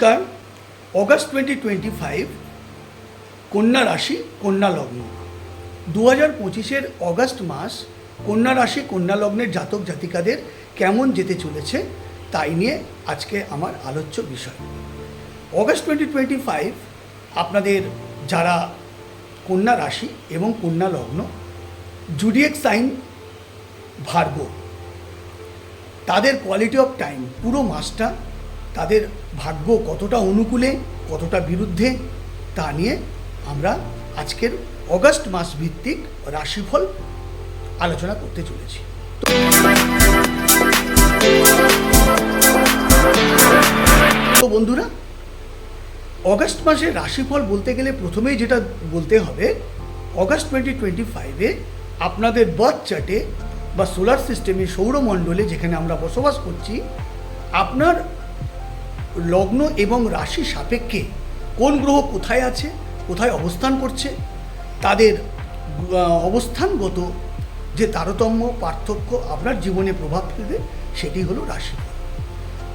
নমস্কার। August twenty twenty five কন্যা রাশি, কন্যা লগ্ন। দু হাজার পঁচিশের অগাস্ট মাস কন্যা রাশি, কন্যা লগ্নের জাতক জাতিকাদের কেমন যেতে চলেছে তাই নিয়ে আজকে আমার আলোচ্য বিষয়। অগাস্ট টোয়েন্টি টোয়েন্টি ফাইভ আপনাদের যারা কন্যা রাশি এবং কন্যা লগ্ন জুডিয়েক সাইন ভার্গ তাদের কোয়ালিটি অফ টাইম পুরো মাসটা তাদের ভাগ্য কতটা অনুকূলে, কতটা বিরুদ্ধে, তা নিয়ে আমরা আজকের অগাস্ট মাস ভিত্তিক রাশিফল আলোচনা করতে চলেছি। তো বন্ধুরা, অগাস্ট মাসের রাশিফল বলতে গেলে প্রথমেই যেটা বলতে হবে, অগাস্ট টোয়েন্টি টোয়েন্টি ফাইভে আপনাদের বার্থ চার্টে বা সোলার সিস্টেমে সৌরমণ্ডলে যেখানে আমরা বসবাস করছি, আপনার লগ্ন এবং রাশি সাপেক্ষে কোন গ্রহ কোথায় আছে, কোথায় অবস্থান করছে, তাদের অবস্থানগত যে তারতম্য, পার্থক্য আপনার জীবনে প্রভাব ফেলবে, সেটি হলো রাশিফল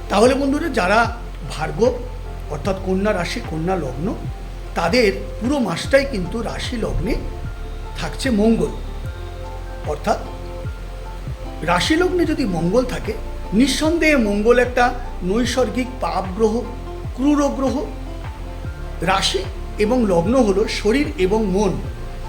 তাহলে বন্ধুরা, যারা ভার্গ অর্থাৎ কন্যা রাশি, কন্যা লগ্ন, তাদের পুরো মাসটাই কিন্তু রাশি লগ্নে থাকছে মঙ্গল। অর্থাৎ রাশি লগ্নে যদি মঙ্গল থাকে, নিঃসন্দেহে মঙ্গল একটা নৈসর্গিক পাপ গ্রহ ক্রূর গ্রহ রাশি এবং লগ্ন হলো শরীর এবং মন।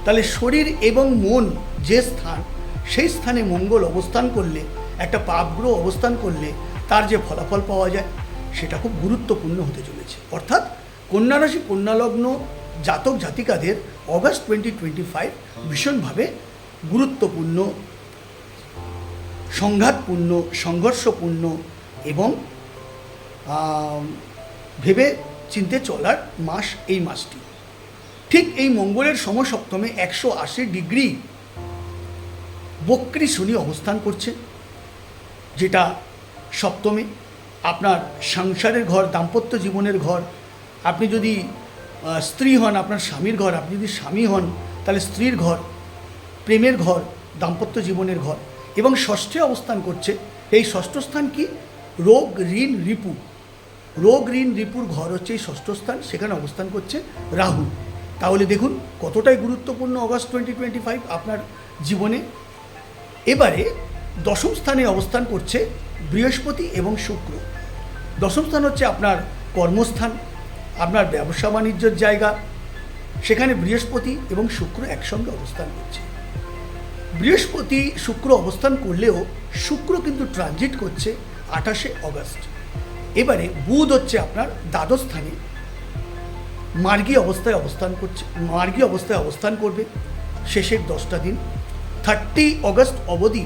তাহলে শরীর এবং মন যে স্থান, সেই স্থানে মঙ্গল অবস্থান করলে, একটা পাপ গ্রহ অবস্থান করলে তার যে ফলাফল পাওয়া যায়, সেটা খুব গুরুত্বপূর্ণ হতে চলেছে। অর্থাৎ কন্যা রাশি, কন্যা লগ্ন জাতক জাতিকাদের অগাস্ট টোয়েন্টি টোয়েন্টি ফাইভ ভীষণভাবে গুরুত্বপূর্ণ, সংঘাতপূর্ণ, সংঘর্ষপূর্ণ এবং ভেবে চিনতে চলার মাস এই মাসটি। ঠিক এই মঙ্গলের সমসপ্তমে একশো আশি ডিগ্রি বক্রি শনি অবস্থান করছে, যেটা সপ্তমে আপনার সংসারের ঘর, দাম্পত্য জীবনের ঘর, আপনি যদি স্ত্রী হন, আপনার স্বামীর ঘর, আপনি যদি স্বামী হন, তাহলে স্ত্রীর ঘর, প্রেমের ঘর, দাম্পত্য জীবনের ঘর। এবং ষষ্ঠে অবস্থান করছে, এই ষষ্ঠ স্থান কি? রোগ, ঋণ, রিপু। রোগ ঋণ রিপুর ঘর হচ্ছে এই ষষ্ঠ স্থান, সেখানে অবস্থান করছে রাহু তাহলে দেখুন কতটাই গুরুত্বপূর্ণ অগস্ট টোয়েন্টি টোয়েন্টি ফাইভ আপনার জীবনে। এবারে দশম স্থানে অবস্থান করছে বৃহস্পতি এবং শুক্র। দশম স্থান হচ্ছে আপনার কর্মস্থান, আপনার ব্যবসা বাণিজ্যের জায়গা। সেখানে বৃহস্পতি এবং শুক্র একসঙ্গে অবস্থান করছে। বৃহস্পতি শুক্র অবস্থান করলেও শুক্র কিন্তু ট্রানজিট করছে আঠাশে অগস্ট। এবারে বুধ হচ্ছে আপনার দ্বাদশ স্থানে মার্গী অবস্থায় অবস্থান করছে, মার্গী অবস্থায় অবস্থান করবে শেষের দশটা দিন। থার্টি অগস্ট অবধি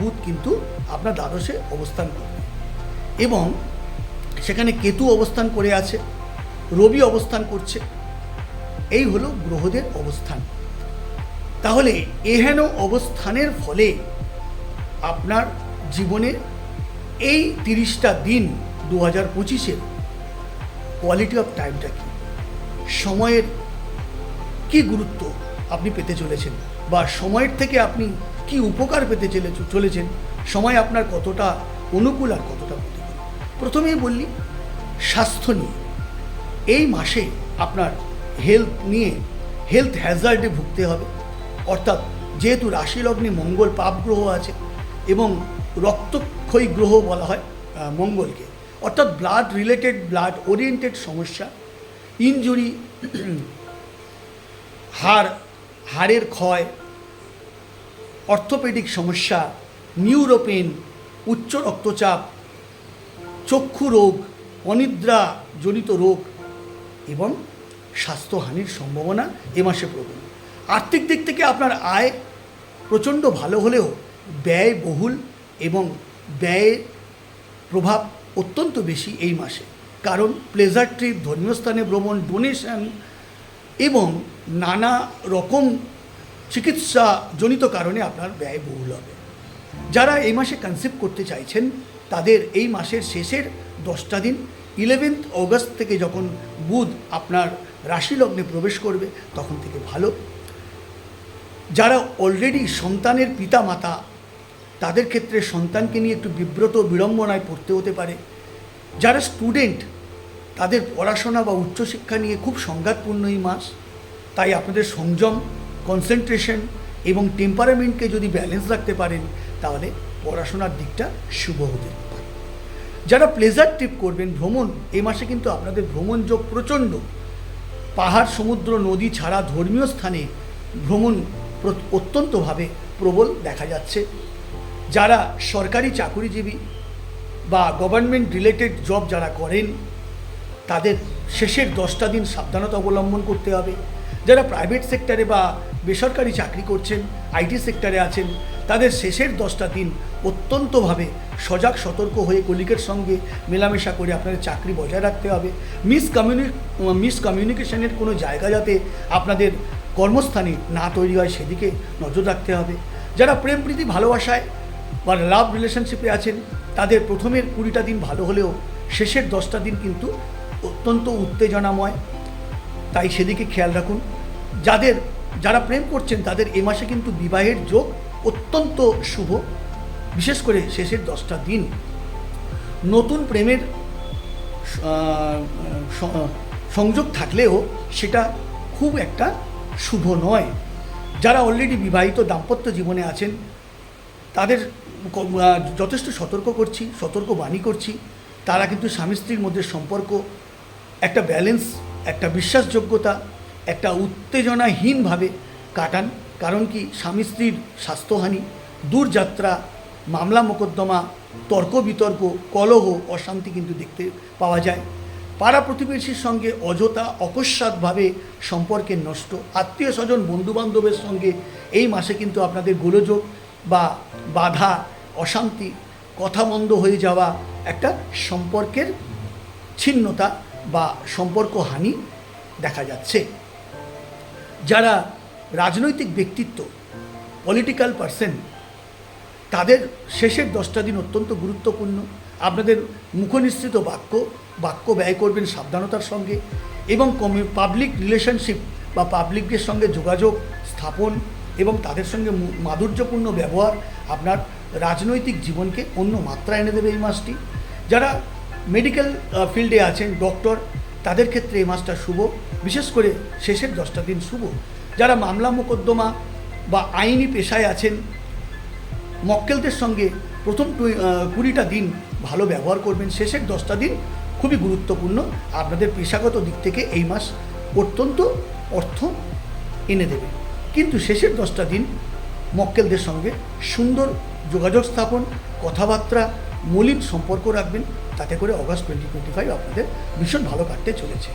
বুধ কিন্তু আপনার দ্বাদশে অবস্থান করবে। এবং সেখানে কেতু অবস্থান করে আছে, রবি অবস্থান করছে। এই হলো গ্রহদের অবস্থান। তাহলে এহেন অবস্থানের ফলে আপনার জীবনে এই তিরিশটা দিন দু হাজার পঁচিশের কোয়ালিটি অফ টাইমটা কি? সময়ের কি গুরুত্ব আপনি পেতে চলেছেন? বা সময়ের থেকে আপনি কি উপকার পেতে চলে চলেছেন? সময় আপনার কতটা অনুকূল আর কতটা প্রতিকূল? প্রথমেই বললি, স্বাস্থ্য নিয়ে। এই মাসে আপনার হেলথ নিয়ে হেলথ হ্যাজার্ডে ভুগতে হবে। অর্থাৎ যেহেতু রাশি লগ্নে মঙ্গল পাপ গ্রহ আছে এবং রক্তক্ষয়ী গ্রহ বলা হয় মঙ্গলকে অর্থাৎ ব্লাড রিলেটেড ব্লাড ওরিয়েন্টেড সমস্যা ইনজুরি হাড়, হাড়ের ক্ষয় অর্থোপেডিক সমস্যা নিউরোপেন উচ্চ রক্তচাপ, চক্ষু রোগ, অনিদ্রাজনিত রোগ এবং স্বাস্থ্যহানির সম্ভাবনা এ মাসে প্রবল। আর্থিক দিক থেকে আপনার আয় প্রচণ্ড ভালো হলেও ব্যয় বহুল এবং ব্যয়ের প্রভাব অত্যন্ত বেশি এই মাসে। কারণ প্লেজার ট্রিপ ধর্মীয় স্থানে ভ্রমণ ডোনেশন এবং নানা রকম চিকিৎসাজনিত কারণে আপনার ব্যয় বহুল হবে। যারা এই মাসে কনসেপ্ট করতে চাইছেন, তাদের এই মাসের শেষের দশটা দিন ইলেভেন্থ অগস্ট থেকে যখন বুধ আপনার রাশি লগ্নে প্রবেশ করবে, তখন থেকে ভালো। যারা অলরেডি সন্তানের পিতা মাতা তাদের ক্ষেত্রে সন্তানকে নিয়ে একটু বিব্রত বিড়ম্বনায় পড়তে হতে পারে। যারা স্টুডেন্ট তাদের পড়াশোনা বা উচ্চশিক্ষা নিয়ে খুব সংঘাতপূর্ণ এই মাস। তাই আপনাদের সংযম কনসেন্ট্রেশন এবং টেম্পারামেন্টকে যদি ব্যালেন্স রাখতে পারেন, তাহলে পড়াশোনার দিকটা শুভ হতে যারা প্লেজার ট্রিপ করবেন, ভ্রমণ, এই মাসে কিন্তু আপনাদের ভ্রমণ যোগ প্রচণ্ড। পাহাড়, সমুদ্র, নদী ছাড়া ধর্মীয় স্থানে ভ্রমণ অত্যন্তভাবে প্রবল দেখা যাচ্ছে। যারা সরকারি চাকুরিজীবী বা গভর্নমেন্ট রিলেটেড জব যারা করেন, তাদের শেষের দশটা দিন সাবধানতা অবলম্বন করতে হবে। যারা প্রাইভেট সেক্টরে বা বেসরকারি চাকরি করছেন আইটি সেক্টরে আছেন, তাদের শেষের দশটা দিন অত্যন্তভাবে সজাগ, সতর্ক হয়ে কলিকের সঙ্গে মেলামেশা করে আপনাদের চাকরি বজায় রাখতে হবে। মিস কমিউনি মিস কমিউনিকেশনের কোনো জায়গা যাতে আপনাদের কর্মস্থানে না তৈরি হয়, সেদিকে নজর রাখতে হবে। যারা প্রেম প্রীতি ভালোবাসায় বা লাভ রিলেশনশিপে আছেন, তাদের প্রথমের কুড়িটা দিন ভালো হলেও শেষের দশটা দিন কিন্তু অত্যন্ত উত্তেজনাময়। তাই সেদিকে খেয়াল রাখুন। যাদের, যারা প্রেম করছেন, তাদের এ মাসে কিন্তু বিবাহের যোগ অত্যন্ত শুভ। বিশেষ করে শেষের দশটা দিন। নতুন প্রেমের সংযোগ থাকলেও সেটা খুব একটা শুভ নয়। যারা অলরেডি বিবাহিত দাম্পত্য জীবনে আছেন, তাদের যথেষ্ট সতর্ক করছি সতর্ক বাণী করছি। তারা কিন্তু স্বামী স্ত্রীর মধ্যে সম্পর্ক, একটা ব্যালেন্স একটা বিশ্বাসযোগ্যতা, একটা উত্তেজনাহীনভাবে কাটান। কারণ কি? স্বামী স্ত্রীর স্বাস্থ্যহানি, দূরযাত্রা, মামলা, মোকদ্দমা, তর্ক, বিতর্ক, কলহ, অশান্তি কিন্তু দেখতে পাওয়া যায়। পাড়া প্রতিবেশীর সঙ্গে অযথা, অকস্মাৎভাবে সম্পর্কের নষ্ট। আত্মীয় স্বজন, বন্ধুবান্ধবের সঙ্গে এই মাসে কিন্তু আপনাদের গোলযোগ। বা বাধা, অশান্তি কথা বন্ধ হয়ে যাওয়া একটা সম্পর্কের ছিন্নতা বা সম্পর্ক হানি দেখা যাচ্ছে। যারা রাজনৈতিক ব্যক্তিত্ব পলিটিক্যাল পার্সন তাদের শেষের দশটা দিন অত্যন্ত গুরুত্বপূর্ণ। আপনাদের মুখনিসৃত বাক্য বাক্য ব্যয় করবেন সাবধানতার সঙ্গে এবং পাবলিক রিলেশনশিপ বা পাবলিকদের সঙ্গে যোগাযোগ, স্থাপন এবং তাদের সঙ্গে মাধুর্যপূর্ণ ব্যবহার আপনার রাজনৈতিক জীবনকে অন্য মাত্রা এনে দেবে এই মাসটি। যারা মেডিকেল ফিল্ডে আছেন ডক্টর তাদের ক্ষেত্রে এই মাসটা শুভ। বিশেষ করে শেষের দশটা দিন শুভ। যারা মামলা মোকদ্দমা বা আইনি পেশায় আছেন, মক্কেলদের সঙ্গে প্রথম কুড়িটা দিন ভালো ব্যবহার করবেন। শেষের দশটা দিন খুবই গুরুত্বপূর্ণ। আপনাদের পেশাগত দিক থেকে এই মাস অত্যন্ত অর্থ এনে দেবে। কিন্তু শেষের দশটা দিন মক্কেলদের সঙ্গে সুন্দর যোগাযোগ স্থাপন, কথাবার্তা, মলিন সম্পর্ক রাখবেন। তাতে করে অগাস্ট টোয়েন্টি টোয়েন্টি ফাইভ আপনাদের ভীষণ ভালো কাটতে চলেছে।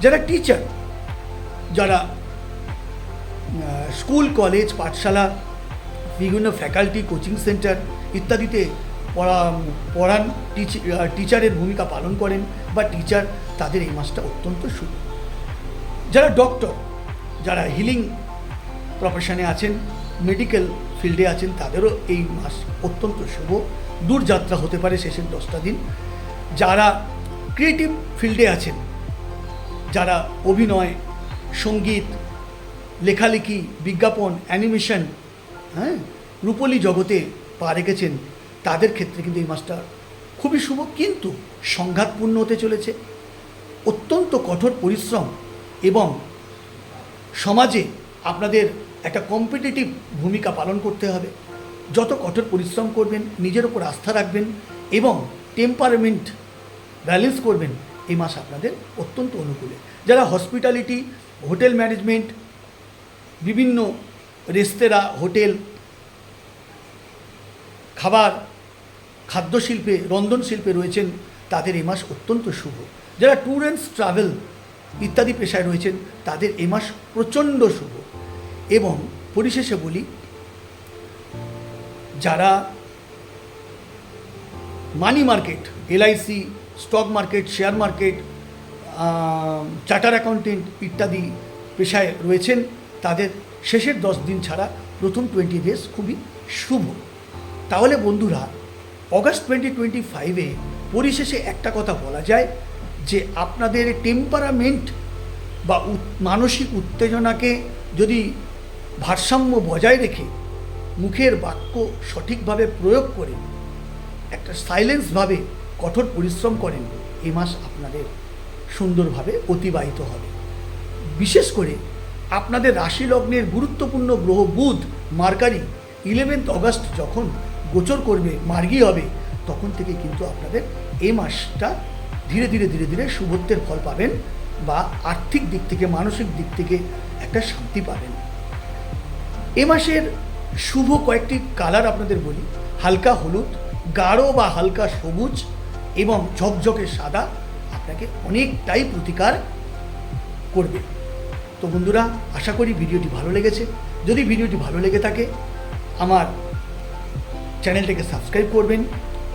যারা টিচার যারা স্কুল কলেজ পাঠশালা, বিভিন্ন ফ্যাকাল্টি কোচিং সেন্টার ইত্যাদিতে পড়া, পড়ান টিচ- টিচারের ভূমিকা পালন করেন বা টিচার তাদের এই মাসটা অত্যন্ত শুভ যারা ডক্টর যারা হিলিং প্রফেশনে আছেন মেডিকেল ফিল্ডে আছেন, তাদেরও এই মাস অত্যন্ত শুভ। দূরযাত্রা হতে পারে শেষের দশটা দিন। যারা ক্রিয়েটিভ ফিল্ডে আছেন, যারা অভিনয়, সংগীত, লেখালেখি, বিজ্ঞাপন অ্যানিমেশন হ্যাঁ রূপলী জগতে পা রেখেছেন, তাদের ক্ষেত্রে কিন্তু এই মাসটা খুবই শুভ। কিন্তু সংঘাতপূর্ণ হতে চলেছে। অত্যন্ত কঠোর পরিশ্রম এবং সমাজে আপনাদের একটা কম্পিটিটিভ ভূমিকা পালন করতে হবে। যত কঠোর পরিশ্রম করবেন, নিজের ওপর আস্থা রাখবেন এবং টেম্পারমেন্ট ব্যালেন্স করবেন এই মাস আপনাদের অত্যন্ত অনুকূলে। যারা হসপিটালিটি হোটেল ম্যানেজমেন্ট বিভিন্ন রেস্তোরাঁ, হোটেল, খাবার খাদ্য শিল্পে রন্ধন শিল্পে রয়েছেন, তাদের এই মাস অত্যন্ত শুভ। যারা ট্যুর অ্যান্ড ট্রাভেল ইত্যাদি পেশায় রয়েছেন, তাদের এ মাস প্রচণ্ড শুভ। এবং পরিশেষে বলি, যারা money market LIC stock market share market charter accountant ইত্যাদি পেশায় রয়েছেন, তাদের শেষের দশ দিন ছাড়া প্রথম টোয়েন্টি ডেজ খুবই শুভ। তাহলে বন্ধুরা অগাস্ট টোয়েন্টি টোয়েন্টি ফাইভে পরিশেষে একটা কথা বলা যায় যে আপনাদের টেম্পারামেন্ট বা মানসিক উত্তেজনাকে যদি ভারসাম্য বজায় রেখে মুখের বাক্য সঠিকভাবে প্রয়োগ করে, একটা সাইলেন্সভাবে কঠোর পরিশ্রম করেন, এ মাস আপনাদের সুন্দরভাবে অতিবাহিত হবে। বিশেষ করে আপনাদের রাশি লগ্নের গুরুত্বপূর্ণ গ্রহ বুধ, মার্কারি ইলেভেন্থ অগস্ট যখন গোচর করবে, মার্গী হবে, তখন থেকে কিন্তু আপনাদের এই মাসটা ধীরে ধীরে ধীরে ধীরে শুভত্বের ফল পাবেন বা আর্থিক দিক থেকে, মানসিক দিক থেকে একটা শান্তি পাবেন। এ মাসের শুভ কয়েকটি কালার আপনাদের বলি। হালকা হলুদ, গাঢ় বা হালকা সবুজ এবং ঝকঝকে সাদা আপনাকে অনেকটাই প্রতিকার করবে। তো বন্ধুরা, আশা করি ভিডিওটি ভালো লেগেছে। যদি ভিডিওটি ভালো লেগে থাকে, আমার চ্যানেলটাকে সাবস্ক্রাইব করবেন,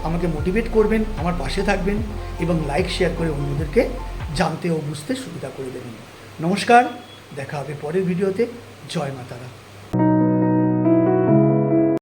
আমাকে মোটিভেট করবেন, আমার পাশে থাকবেন এবং লাইক, শেয়ার করে অন্যদেরকে জানতে ও বুঝতে সুবিধা করে দেবেন। নমস্কার, দেখা হবে পরের ভিডিওতে। জয় মাতারা।